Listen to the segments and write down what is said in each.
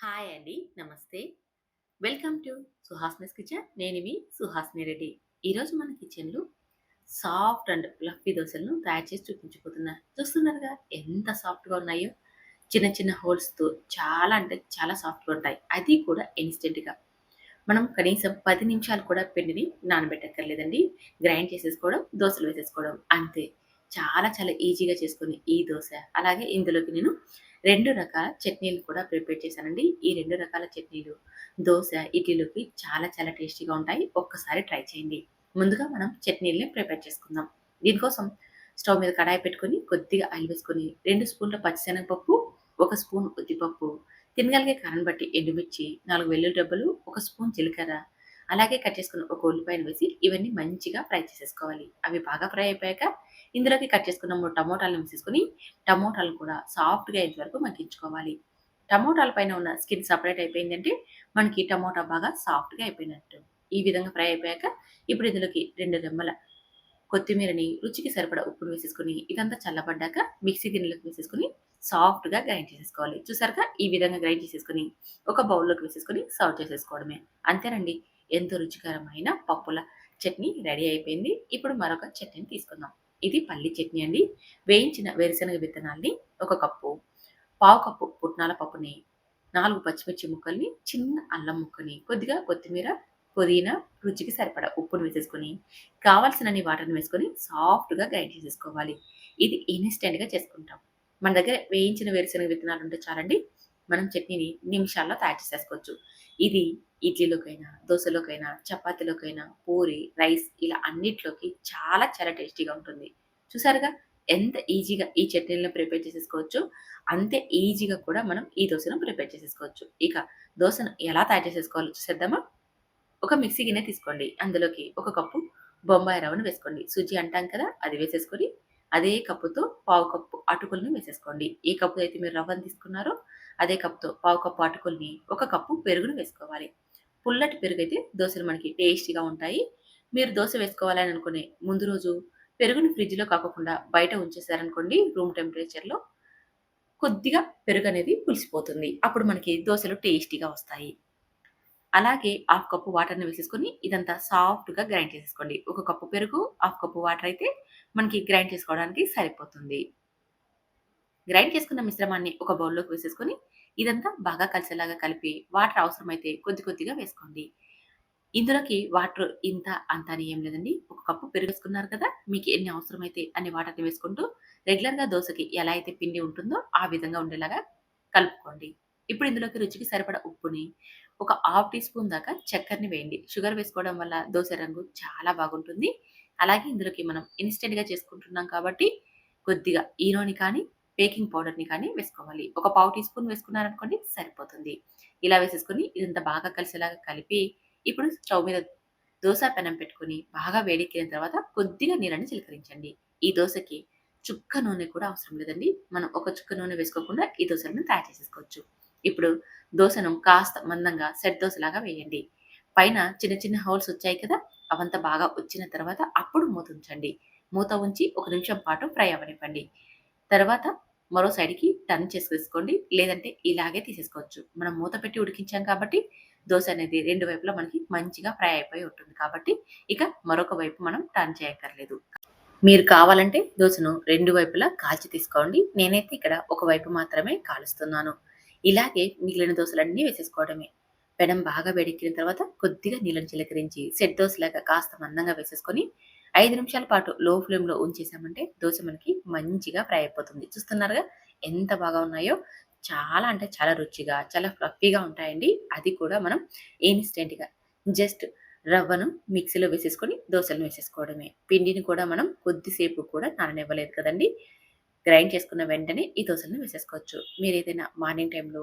Hi అండి. నమస్తే. Welcome to Suhasmi's kitchen. నేను మీ సుహాసిని రెడ్డి. ఈరోజు మన కిచెన్‌లో సాఫ్ట్ అండ్ ఫ్లఫీ దోశలను తయారు చేసి చూపించబోతున్నా. చూస్తున్నారుగా ఎంత సాఫ్ట్‌గా ఉన్నాయో. చిన్న చిన్న హోల్స్‌తో చాలా అంటే చాలా సాఫ్ట్‌గా ఉంటాయి. అది కూడా ఇన్స్టెంట్గా మనం కనీసం పది నిమిషాలు కూడా పిండిని నానబెట్టక్కర్లేదండి. గ్రైండ్ చేసేసుకోవడం, దోశలు వేసేసుకోవడం అంతే. చాలా చాలా ఈజీగా చేసుకుని ఈ దోశ అలాగే ఇందులోకి నేను రెండు రకాల చట్నీలు కూడా ప్రిపేర్ చేశానండి. ఈ రెండు రకాల చట్నీలు దోశ ఇడ్లీలోకి చాలా చాలా టేస్టీగా ఉంటాయి. ఒక్కసారి ట్రై చేయండి. ముందుగా మనం చట్నీలని ప్రిపేర్ చేసుకుందాం. దీనికోసం స్టవ్ మీద కడాయి పెట్టుకొని కొద్దిగా ఆయిల్ వేసుకొని రెండు స్పూన్ల పచ్చిశనగపప్పు, ఒక స్పూన్ ఉద్దిపప్పు, తినగలిగే కారం బట్టి ఎండుమిర్చి, నాలుగు వెల్లుల్లి డబ్బులు ఒక స్పూన్ జీలకర్ర, అలాగే కట్ చేసుకున్న ఒక ఉల్లిపాయను వేసి ఇవన్నీ మంచిగా ఫ్రై చేసేసుకోవాలి. అవి బాగా ఫ్రై అయిపోయాక ఇందులోకి కట్ చేసుకున్న మూడు టమోటాలను వేసేసుకుని టమోటాలు కూడా సాఫ్ట్‌గా ఇంతవరకు వరకు మగ్గించుకోవాలి. టమోటాల పైన ఉన్న స్కిన్ సపరేట్ అయిపోయిందంటే మనకి టమోటా బాగా సాఫ్ట్‌గా అయిపోయినట్టు. ఈ విధంగా ఫ్రై అయిపోయాక ఇప్పుడు ఇందులోకి రెండు రెమ్మల కొత్తిమీరని, రుచికి సరిపడా ఉప్పును వేసేసుకుని ఇదంతా చల్లబడ్డాక మిక్సీ గిన్నెలోకి వేసేసుకొని సాఫ్ట్‌గా గ్రైండ్ చేసేసుకోవాలి. చూసారుగా ఈ విధంగా గ్రైండ్ చేసేసుకుని ఒక బౌల్‌లోకి వేసేసుకొని సర్వ్ చేసేసుకోవడమే. అంతేనండి. ఎంతో రుచికరమైన పప్పుల చట్నీ రెడీ అయిపోయింది. ఇప్పుడు మరొక చట్నీని తీసుకుందాం. ఇది పల్లి చట్నీ అండి. వేయించిన వేరుశనగ విత్తనాల్ని ఒక కప్పు, పావు కప్పు పుట్నాల పప్పుని, నాలుగు పచ్చిమిర్చి ముక్కల్ని, చిన్న అల్లం ముక్కని, కొద్దిగా కొత్తిమీర, పుదీనా, రుచికి సరిపడా ఉప్పును వేసేసుకొని, కావాల్సినన్ని వాటర్‌ని వేసుకొని సాఫ్ట్‌గా గ్రైండ్ చేసేసుకోవాలి. ఇది ఇన్స్టెంట్గా చేసుకుంటాం. మన దగ్గర వేయించిన వేరుశనగ విత్తనాలు ఉంటే చాలండి. మనం చట్నీని నిమిషాల్లో తయారు చేసేసుకోవచ్చు. ఇది ఇడ్లీలోకైనా, దోశలోకైనా చపాతీలోకైనా, పూరి, రైస్ ఇలా అన్నిట్లోకి చాలా చాలా టేస్టీగా ఉంటుంది. చూసారుగా ఎంత ఈజీగా ఈ చట్నీలను ప్రిపేర్ చేసేసుకోవచ్చు అంతే ఈజీగా కూడా మనం ఈ దోశను ప్రిపేర్ చేసేసుకోవచ్చు. ఇక దోశను ఎలా తయారు చేసేసుకోవాలో చూసేద్దామా? ఒక మిక్సీ గిన్నె తీసుకోండి. అందులోకి ఒక కప్పు బొంబాయి రవ్వను వేసుకోండి. సుజీ అంటాం కదా! అది వేసేసుకొని అదే కప్పుతో పావు కప్పు అటుకులను వేసేసుకోండి. ఏ కప్పు అయితే మీరు రవ్వను తీసుకున్నారో అదే కప్‌తో పావు కప్పు అటుకుల్ని, ఒక కప్పు పెరుగును వేసుకోవాలి. పుల్లటి పెరుగు అయితే దోశలు మనకి టేస్టీగా ఉంటాయి. మీరు దోశ వేసుకోవాలని అనుకునే ముందు రోజు పెరుగుని ఫ్రిడ్జ్‌లో కాకుండా బయట ఉంచేసారనుకోండి రూమ్ టెంపరేచర్‌లో కొద్దిగా పెరుగు అనేది పులిసిపోతుంది. అప్పుడు మనకి దోశలు టేస్టీగా వస్తాయి. అలాగే హాఫ్ కప్పు వాటర్‌ని వేసేసుకొని ఇదంతా సాఫ్ట్‌గా గ్రైండ్ చేసేసుకోండి. ఒక కప్పు పెరుగు, హాఫ్ కప్పు వాటర్ అయితే మనకి గ్రైండ్ చేసుకోవడానికి సరిపోతుంది. గ్రైండ్ చేసుకున్న మిశ్రమాన్ని ఒక బౌల్‌లోకి వేసేసుకొని ఇదంతా బాగా కలిసేలాగా కలిపి వాటర్ అవసరమైతే కొద్ది కొద్దిగా వేసుకోండి. ఇందులోకి వాటర్ ఇంత, అంత అని ఏం లేదండి. ఒక కప్పు పెరుగేసుకున్నారు కదా! మీకు ఎన్ని అవసరమైతే అన్ని వాటర్‌ని వేసుకుంటూ రెగ్యులర్‌గా దోశకి ఎలా అయితే పిండి ఉంటుందో ఆ విధంగా ఉండేలాగా కలుపుకోండి. ఇప్పుడు ఇందులోకి రుచికి సరిపడా ఉప్పుని, ఒక హాఫ్ టీ స్పూన్ దాకా చక్కెరని వేయండి. షుగర్ వేసుకోవడం వల్ల దోశ రంగు చాలా బాగుంటుంది. అలాగే ఇందులోకి మనం ఇన్స్టెంట్గా చేసుకుంటున్నాం కాబట్టి కొద్దిగా ఈనోని కానీ, బేకింగ్ పౌడర్‌ని కానీ వేసుకోవాలి. ఒక పావు టీ స్పూన్ వేసుకున్నారనుకోండి సరిపోతుంది. ఇలా వేసేసుకొని ఇదంతా బాగా కలిసేలాగా కలిపి ఇప్పుడు స్టవ్ మీద దోశ పెనం పెట్టుకొని బాగా వేడెక్కిన తర్వాత కొద్దిగా నీళ్ళని చిలకరించండి. ఈ దోశకి చుక్క నూనె కూడా అవసరం లేదండి. మనం ఒక చుక్క నూనె వేసుకోకుండా ఈ దోశలను తయారు చేసేసుకోవచ్చు. ఇప్పుడు దోసను కాస్త మందంగా సెట్ దోశలాగా వేయండి. పైన చిన్న చిన్న హోల్స్ వచ్చాయి కదా! అవంతా బాగా వచ్చిన తర్వాత అప్పుడు మూత ఉంచండి. మూత ఉంచి ఒక నిమిషం పాటు ఫ్రై అవనివ్వండి తర్వాత మరో సైడ్‌కి టర్న్ చేసేసుకోండి. లేదంటే ఇలాగే తీసేసుకోవచ్చు. మనం మూత పెట్టి ఉడికించాం కాబట్టి దోశ అనేది రెండు వైపులా మనకి మంచిగా ఫ్రై అయిపోయి ఉంటుంది కాబట్టి ఇక మరొక వైపు మనం టర్న్ చేయక్కర్లేదు. మీరు కావాలంటే దోశను రెండు వైపులా కాల్చి తీసుకోండి. నేనైతే ఇక్కడ ఒక వైపు మాత్రమే కాలుస్తున్నాను. ఇలాగే మిగిలిన దోశలన్నీ వేసేసుకోవడమే. పెనం బాగా వేడెక్కిన తర్వాత కొద్దిగా నీళ్ళని చిలకరించి సెట్ దోశ లాగా కాస్త మందంగా వేసేసుకొని ఐదు నిమిషాల పాటు లో ఫ్లేమ్‌లో ఉంచేసామంటే దోశ మనకి మంచిగా ఫ్రై అయిపోతుంది. చూస్తున్నారుగా ఎంత బాగా ఉన్నాయో. చాలా అంటే చాలా రుచిగా, చాలా ఫ్లఫీగా ఉంటాయండి. అది కూడా మనం ఇన్స్టెంట్గా జస్ట్ రవ్వను మిక్సీలో వేసేసుకొని దోశలను వేసేసుకోవడమే. పిండిని కూడా మనం కొద్దిసేపు కూడా నాననివ్వలేదు కదండీ! గ్రైండ్ చేసుకున్న వెంటనే ఈ దోశలను వేసేసుకోవచ్చు. మీరు ఏదైనా మార్నింగ్ టైంలో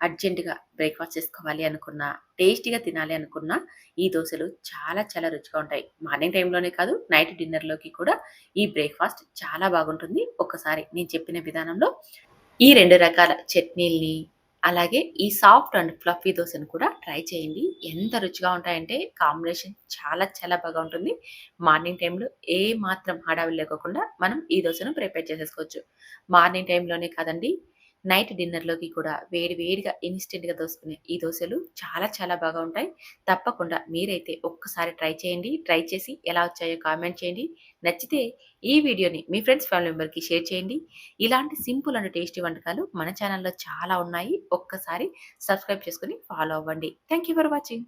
అర్జెంట్‌గా బ్రేక్‌ఫాస్ట్ చేసుకోవాలి అనుకున్నా, టేస్టీగా తినాలి అనుకున్నా ఈ దోశలు చాలా చాలా రుచిగా ఉంటాయి. మార్నింగ్ టైంలోనే కాదు నైట్ డిన్నర్‌లోకి కూడా ఈ బ్రేక్‌ఫాస్ట్ చాలా బాగుంటుంది. ఒక్కసారి నేను చెప్పిన విధానంలో ఈ రెండు రకాల చట్నీల్ని, అలాగే ఈ సాఫ్ట్ అండ్ ఫ్లఫీ దోశను కూడా ట్రై చేయండి. ఎంత రుచిగా ఉంటాయంటే కాంబినేషన్ చాలా చాలా బాగా ఉంటుంది. మార్నింగ్ టైంలో ఏ మాత్రం హడావిడి లేకోకుండా మనం ఈ దోశను ప్రిపేర్ చేసేసుకోవచ్చు. మార్నింగ్ టైంలోనే కాదండి నైట్ డిన్నర్‌లోకి కూడా వేడి వేడిగా ఇన్స్టెంట్గా దోసుకునే ఈ దోశలు చాలా చాలా బాగా ఉంటాయి. తప్పకుండా మీరైతే ఒక్కసారి ట్రై చేయండి. ట్రై చేసి ఎలా వచ్చాయో కామెంట్ చేయండి. నచ్చితే ఈ వీడియోని మీ ఫ్రెండ్స్, ఫ్యామిలీ మెంబర్‌కి షేర్ చేయండి. ఇలాంటి సింపుల్ అండ్ టేస్టీ వంటకాలు మన ఛానల్లో చాలా ఉన్నాయి. ఒక్కసారి సబ్స్క్రైబ్ చేసుకొని ఫాలో అవ్వండి. Thank you for watching.